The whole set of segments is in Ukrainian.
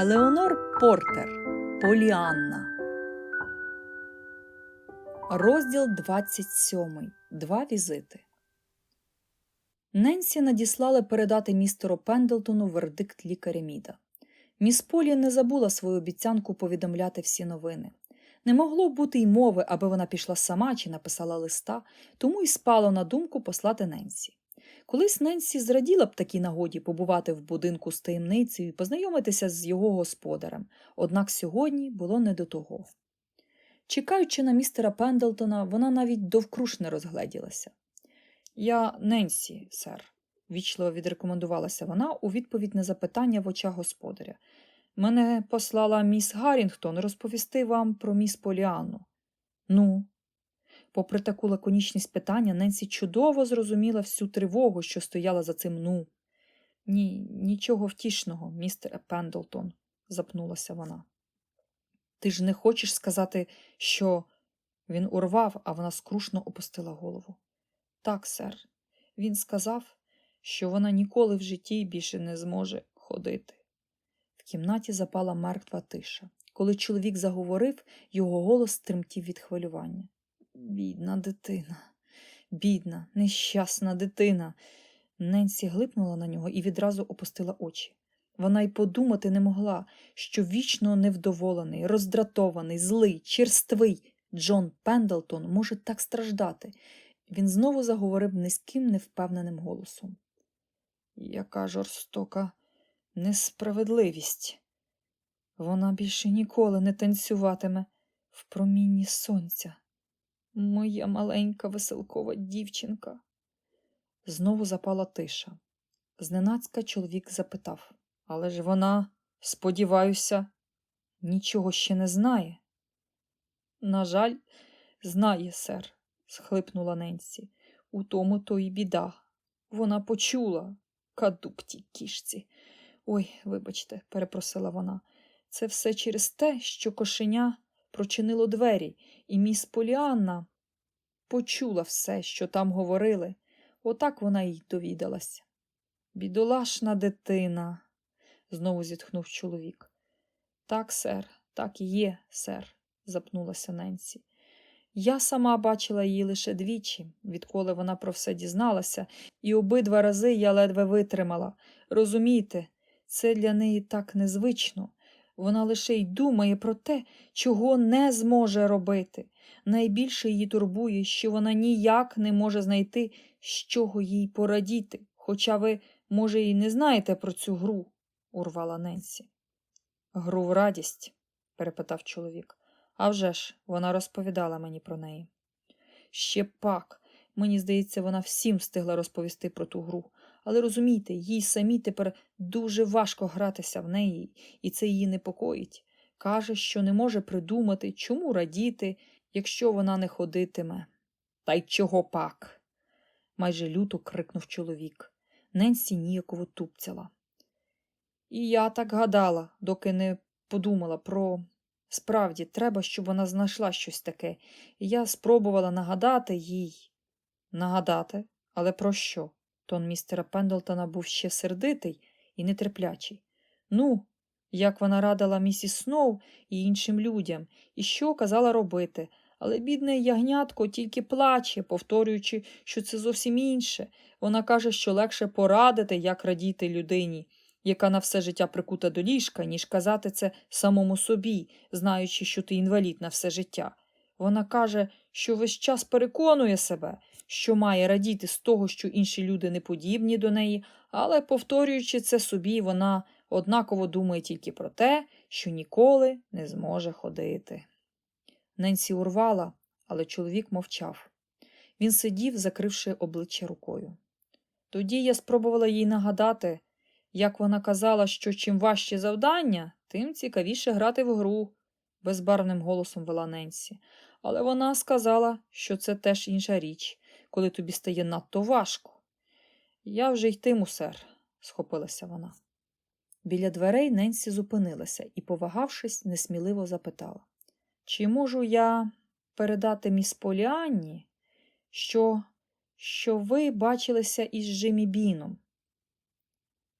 Елеонор Портер Поліанна. Розділ 27. Два візити. Ненсі надіслали передати містеру Пендлтону вердикт лікаря Міда. Міс Полі не забула свою обіцянку повідомляти всі новини. Не могло бути й мови, аби вона пішла сама чи написала листа, тому й спало на думку послати Ненсі. Колись Ненсі зраділа б такій нагоді побувати в будинку з таємницею і познайомитися з його господарем, однак сьогодні було не до того. Чекаючи на містера Пендлтона, вона навіть довкруж не розгледілася. Я Ненсі, сер, вічливо відрекомендувалася вона у відповідь на запитання в очах господаря. Мене послала міс Гаррінгтон розповісти вам про міс Поліанну. Ну, Попри таку лаконічність питання, Ненсі чудово зрозуміла всю тривогу, що стояла за цим ну. Ні, нічого втішного, містере Пендлтон, запнулася вона. Ти ж не хочеш сказати, що. Він урвав, а вона скрушно опустила голову. Так, сер, він сказав, що вона ніколи в житті більше не зможе ходити. В кімнаті запала мертва тиша. Коли чоловік заговорив, його голос тремтів від хвилювання. Бідна дитина, бідна, нещасна дитина. Ненсі глипнула на нього і відразу опустила очі. Вона й подумати не могла, що вічно невдоволений, роздратований, злий, черствий Джон Пендлтон може так страждати. Він знову заговорив низьким, невпевненим голосом. Яка жорстока несправедливість. Вона більше ніколи не танцюватиме в промінні сонця. Моя маленька веселкова дівчинка. Знову запала тиша. Зненацька чоловік запитав Але ж вона, сподіваюся, нічого ще не знає. На жаль, знає, сер, схлипнула Ненсі. У тому то й біда. Вона почула кадуктій кішці. Ой, вибачте, перепросила вона. Це все через те, що кошеня прочинило двері, і міс Поліанна почула все, що там говорили. Отак вона й довідалася. Бідолашна дитина, знову зітхнув чоловік. Так, сер, так і є, сер, запнулася Ненсі. Я сама бачила її лише двічі, відколи вона про все дізналася, і обидва рази я ледве витримала. Розумієте, це для неї так незвично. Вона лише й думає про те, чого не зможе робити. Найбільше її турбує, що вона ніяк не може знайти, з чого їй порадіти, хоча ви, може, і не знаєте про цю гру, урвала Ненсі. Гру в радість? перепитав чоловік. «А вже ж, вона розповідала мені про неї. Ще пак, мені здається, вона всім встигла розповісти про ту гру. Але розумійте, їй самі тепер дуже важко гратися в неї, і це її непокоїть. Каже, що не може придумати, чому радіти, якщо вона не ходитиме. Та й чого пак? майже люто крикнув чоловік. Ненсі ніяково тупцяла. І я так гадала, доки не подумала про. Справді, треба, щоб вона знайшла щось таке, і я спробувала нагадати їй. Нагадати? Але про що? Тон містера Пендлтона був ще сердитий і нетерплячий. Ну, як вона радила місіс Сноу і іншим людям, і що казала робити, але бідне ягнятко тільки плаче, повторюючи, що це зовсім інше. Вона каже, що легше порадити, як радіти людині, яка на все життя прикута до ліжка, ніж казати це самому собі, знаючи, що ти інвалід на все життя. Вона каже, що весь час переконує себе, що має радіти з того, що інші люди не подібні до неї, але, повторюючи це собі, вона однаково думає тільки про те, що ніколи не зможе ходити. Ненсі урвала, але чоловік мовчав. Він сидів, закривши обличчя рукою. Тоді я спробувала їй нагадати, як вона казала, що чим важче завдання, тим цікавіше грати в гру, безбарвним голосом вела Ненсі. Але вона сказала, що це теж інша річ, коли тобі стає надто важко. Я вже йтиму, сер, схопилася вона. Біля дверей Ненсі зупинилася і, повагавшись, несміливо запитала Чи можу я передати міс Поліанні, що, що ви бачилися із Джимі Біном?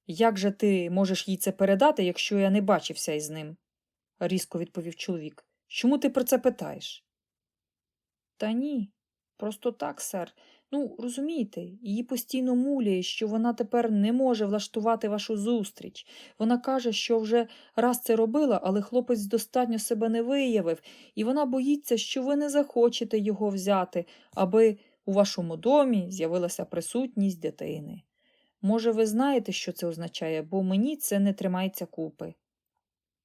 Як же ти можеш їй це передати, якщо я не бачився із ним? різко відповів чоловік. Чому ти про це питаєш? Та ні, просто так, сер. Ну, розумієте, її постійно муляє, що вона тепер не може влаштувати вашу зустріч. Вона каже, що вже раз це робила, але хлопець достатньо себе не виявив, і вона боїться, що ви не захочете його взяти, аби у вашому домі з'явилася присутність дитини. Може, ви знаєте, що це означає, бо мені це не тримається купи.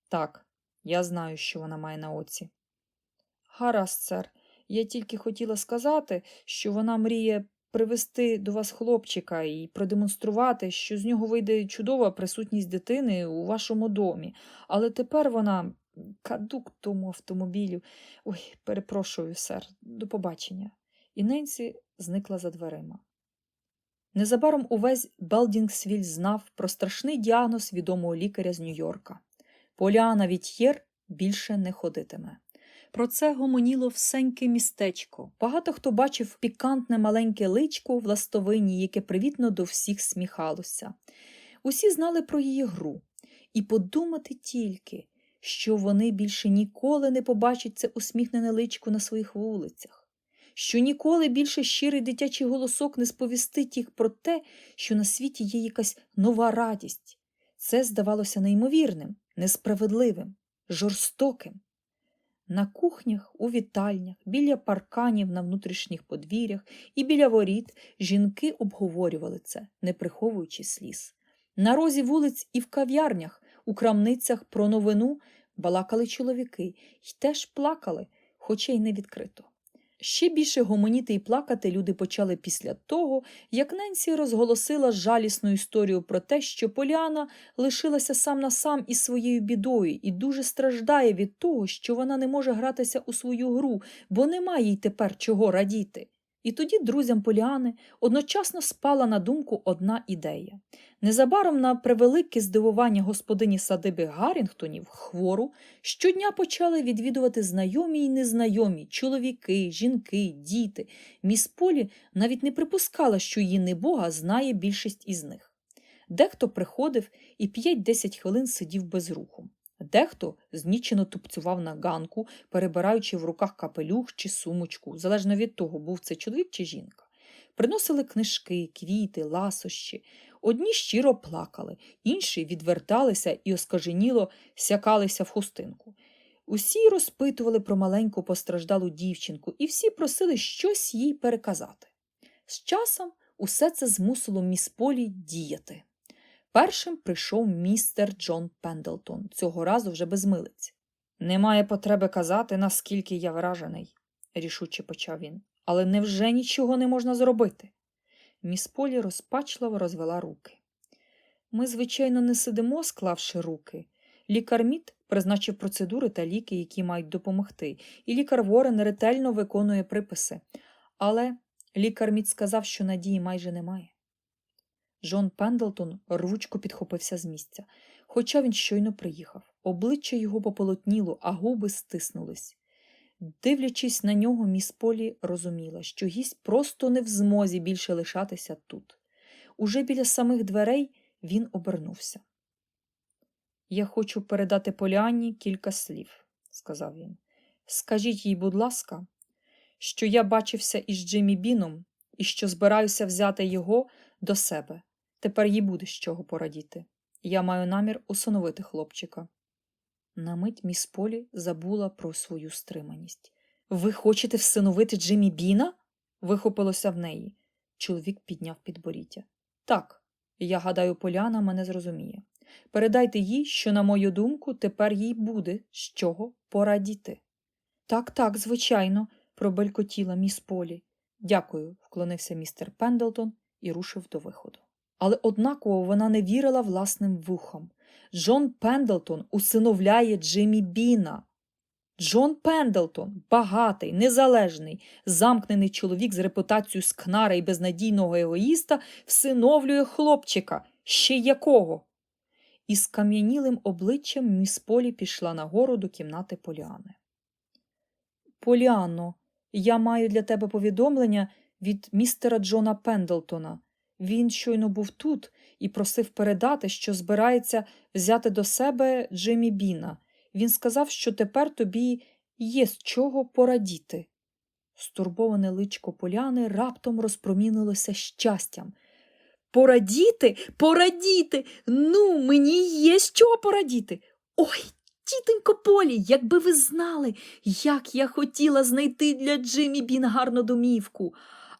Так, я знаю, що вона має на оці. Гаразд, сер. Я тільки хотіла сказати, що вона мріє привести до вас хлопчика і продемонструвати, що з нього вийде чудова присутність дитини у вашому домі. Але тепер вона кадук тому автомобілю. Ой, перепрошую, сер, до побачення. І Ненсі зникла за дверима. Незабаром увесь Белдінгсвіль знав про страшний діагноз відомого лікаря з Нью-Йорка. Поліана Вітьєр більше не ходитиме. Про це гомоніло всеньке містечко. Багато хто бачив пікантне маленьке личко в ластовині, яке привітно до всіх сміхалося. Усі знали про її гру. І подумати тільки, що вони більше ніколи не побачать це усміхнене личко на своїх вулицях, що ніколи більше щирий дитячий голосок не сповістить їх про те, що на світі є якась нова радість. Це здавалося неймовірним, несправедливим, жорстоким. На кухнях, у вітальнях, біля парканів на внутрішніх подвір'ях і біля воріт жінки обговорювали це, не приховуючи сліз. На розі вулиць і в кав'ярнях, у крамницях про новину балакали чоловіки й теж плакали, хоча й не відкрито. Ще більше гомоніти і плакати люди почали після того, як Ненсі розголосила жалісну історію про те, що Поліана лишилася сам на сам із своєю бідою і дуже страждає від того, що вона не може гратися у свою гру, бо немає їй тепер чого радіти. І тоді друзям Поліани одночасно спала на думку одна ідея. Незабаром на превелике здивування господині садиби Гаррінгтонів хвору щодня почали відвідувати знайомі й незнайомі чоловіки, жінки, діти. Міс Полі навіть не припускала, що її небога знає більшість із них. Дехто приходив і 5-10 хвилин сидів без руху. Дехто знічено тупцював на ганку, перебираючи в руках капелюх чи сумочку, залежно від того, був це чоловік чи жінка. Приносили книжки, квіти, ласощі. Одні щиро плакали, інші відверталися і оскаженіло сякалися в хустинку. Усі розпитували про маленьку постраждалу дівчинку, і всі просили щось їй переказати. З часом усе це змусило міс Полі діяти. Першим прийшов містер Джон Пендлтон, цього разу вже без милиць. Немає потреби казати, наскільки я вражений, рішуче почав він. Але невже нічого не можна зробити? Міс Полі розпачливо розвела руки. Ми, звичайно, не сидимо, склавши руки. Лікар Мід призначив процедури та ліки, які мають допомогти, і лікар Ворен ретельно виконує приписи. Але лікар Мід сказав, що надії майже немає. Джон Пендлтон рвучко підхопився з місця, хоча він щойно приїхав. Обличчя його пополотніло, а губи стиснулись. Дивлячись на нього, міс Полі розуміла, що гість просто не в змозі більше лишатися тут. Уже біля самих дверей він обернувся. Я хочу передати Поліанні кілька слів, сказав він. Скажіть їй, будь ласка, що я бачився із Джиммі Біном і що збираюся взяти його до себе. Тепер їй буде з чого порадіти. Я маю намір усиновити хлопчика. На мить міс Полі забула про свою стриманість. Ви хочете всиновити Джиммі Біна? вихопилося в неї. Чоловік підняв підборіддя. Так, я гадаю, Поляна мене зрозуміє. Передайте їй, що, на мою думку, тепер їй буде з чого порадіти. Так, так, звичайно, пробелькотіла міс Полі. Дякую, вклонився містер Пендлтон і рушив до виходу. Але однаково вона не вірила власним вухам. Джон Пендлтон усиновляє Джиммі Біна. Джон Пендлтон, багатий, незалежний, замкнений чоловік з репутацією скнара і безнадійного егоїста, всиновлює хлопчика, ще якого. І з кам'янілим обличчям міс Полі пішла нагору до кімнати Поліани. Поліанно, я маю для тебе повідомлення від містера Джона Пендлтона. Він щойно був тут і просив передати, що збирається взяти до себе Джиммі Біна. Він сказав, що тепер тобі є з чого порадіти. Стурбоване личко поляни раптом розпромінилося щастям. Порадіти, порадіти. Ну, мені є з чого порадіти. Ой, тітонько Полі, якби ви знали, як я хотіла знайти для Джиммі Бін гарну домівку.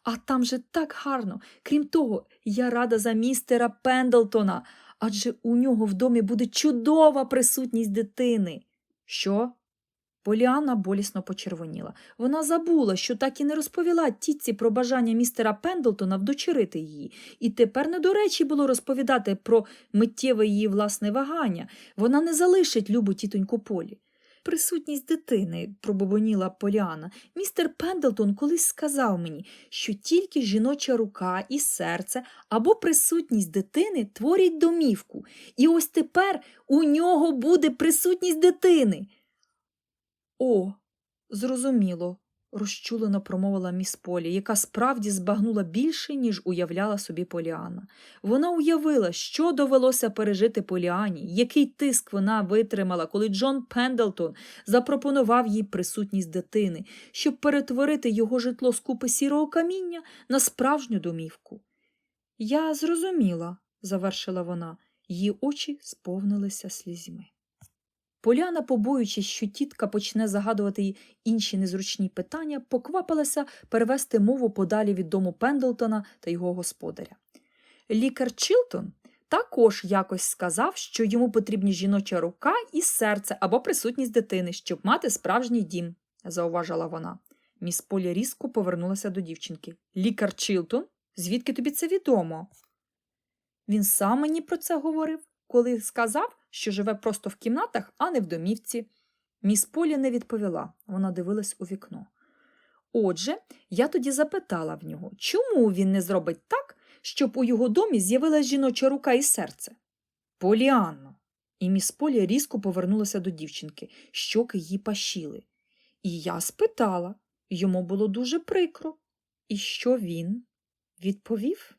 А там же так гарно. Крім того, я рада за містера Пендлтона, адже у нього в домі буде чудова присутність дитини. Що? Поліанна болісно почервоніла. Вона забула, що так і не розповіла тітці про бажання містера Пендлтона вдочерити її, і тепер не до речі було розповідати про миттєве її власне вагання. Вона не залишить любу тітоньку Полі. Присутність дитини, пробобоніла Поліана. Містер Пендлтон колись сказав мені, що тільки жіноча рука і серце або присутність дитини творять домівку. І ось тепер у нього буде присутність дитини. О, зрозуміло, розчулено промовила міс Полі, яка справді збагнула більше, ніж уявляла собі Поліана. Вона уявила, що довелося пережити Поліані, який тиск вона витримала, коли Джон Пендлтон запропонував їй присутність дитини, щоб перетворити його житло з купи сірого каміння на справжню домівку. Я зрозуміла, завершила вона, її очі сповнилися слізьми. Поляна, побоюючись, що тітка почне загадувати їй інші незручні питання, поквапилася перевести мову подалі від дому Пендлтона та його господаря. Лікар Чилтон також якось сказав, що йому потрібні жіноча рука і серце або присутність дитини, щоб мати справжній дім, зауважила вона. Міс Полі різко повернулася до дівчинки. Лікар Чилтон? Звідки тобі це відомо? Він сам мені про це говорив, коли сказав, що живе просто в кімнатах, а не в домівці. Міс Полі не відповіла, вона дивилась у вікно. Отже, я тоді запитала в нього, чому він не зробить так, щоб у його домі з'явилась жіноча рука і серце? Поліанно. І міс Полі різко повернулася до дівчинки, щоки її пашіли. І я спитала, йому було дуже прикро. І що він? Відповів?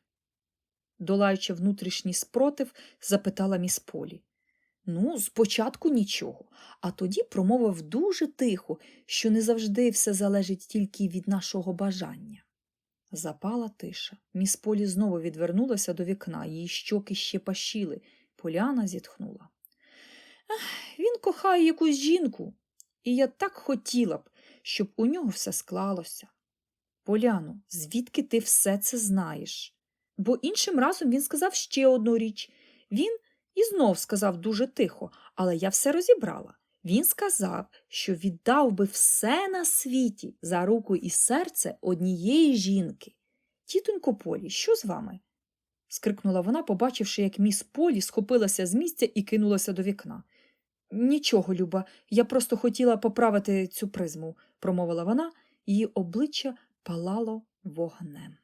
Долаючи внутрішній спротив, запитала міс Полі. Ну, спочатку нічого, а тоді промовив дуже тихо, що не завжди все залежить тільки від нашого бажання. Запала тиша. Міс Полі знову відвернулася до вікна, її щоки ще пашіли. Поляна зітхнула. Ех, він кохає якусь жінку, і я так хотіла б, щоб у нього все склалося. Поляно, звідки ти все це знаєш? Бо іншим разом він сказав ще одну річ. Він і знов сказав дуже тихо, але я все розібрала. Він сказав, що віддав би все на світі за руку і серце однієї жінки. Тітонько Полі, що з вами? скрикнула вона, побачивши, як міс Полі схопилася з місця і кинулася до вікна. Нічого, Люба, я просто хотіла поправити цю призму, промовила вона, її обличчя палало вогнем.